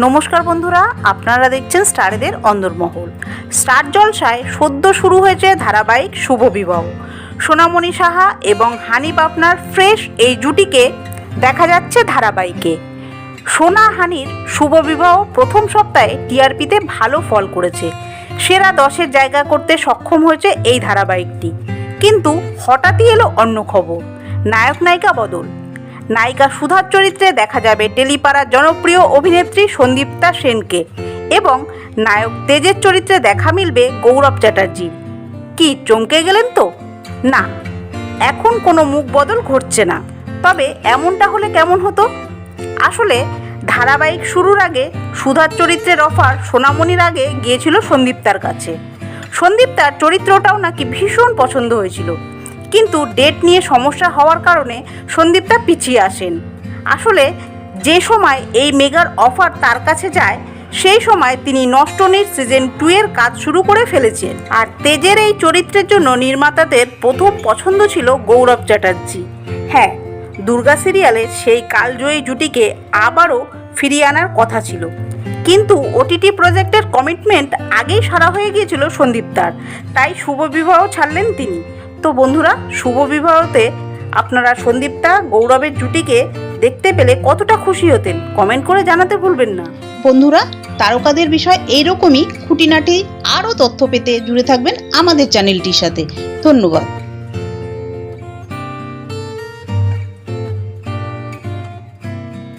নমস্কার বন্ধুরা, আপনারা দেখছেন স্টারেদের অন্দরমহল। স্টার জলসায় সদ্য শুরু হয়েছে ধারাবাহিক শুভ বিবাহ। সোনামণি সাহা এবং হানিফ আপনার ফ্রেশ এই জুটিকে দেখা যাচ্ছে ধারাবাহিকে। সোনা হানির শুভ বিবাহ প্রথম সপ্তাহে টিআরপিতে ভালো ফল করেছে। সেরা দশের জায়গা করতে সক্ষম হয়েছে এই ধারাবাহিকটি। কিন্তু হঠাৎই এলো অন্য খবর। নায়ক নায়িকা বদল। নায়িকা সুধার চরিত্রে দেখা যাবে টেলিপাড়ার জনপ্রিয় অভিনেত্রী সন্দীপ্তা সেনকে এবং নায়ক তেজের চরিত্রে দেখা মিলবে গৌরব চ্যাটার্জি। কি চমকে গেলেন তো? না, এখন কোনো মুখ বদল ঘটছে না। তবে এমনটা হলে কেমন হতো? আসলে ধারাবাহিক শুরুর আগে সুধার চরিত্রের অফার সোনামণির আগে গিয়েছিল সন্দীপ্তার কাছে। সন্দীপ্তার চরিত্রটাও নাকি ভীষণ পছন্দ হয়েছিল। কিন্তু ডেট নিয়ে সমস্যা হওয়ার কারণে সন্দীপ্তা পিছিয়ে আসেন। আসলে যে সময় এই মেগার অফার তার কাছে যায়, সেই সময় তিনি নষ্টনীর সিজন টু এর কাজ শুরু করে ফেলেছেন। আর তেজের এই চরিত্রের জন্য নির্মাতাদের প্রথম পছন্দ ছিল গৌরব চ্যাটার্জি। হ্যাঁ দুর্গা সিরিয়ালের সেই কালজয়ী জুটিকে আবারও ফিরিয়ে আনার কথা ছিল। কিন্তু ওটিটি প্রজেক্টের কমিটমেন্ট আগেই সারা হয়ে গিয়েছিল সন্দীপ্তার তাই শুভ বিবাহ ছাড়লেন তিনি। তো বন্ধুরা, শুভ বিবাহতে আপনারা সন্দীপটা গৌরবের জুটিকে দেখতে পেলে কতটা খুশি হতেন কমেন্ট করে জানাতে ভুলবেন না। বন্ধুরা, তারকাদের বিষয় এইরকমই, খুঁটিনাটি আরও তথ্য পেতে জুড়ে থাকবেন আমাদের চ্যানেলটির সাথে। ধন্যবাদ।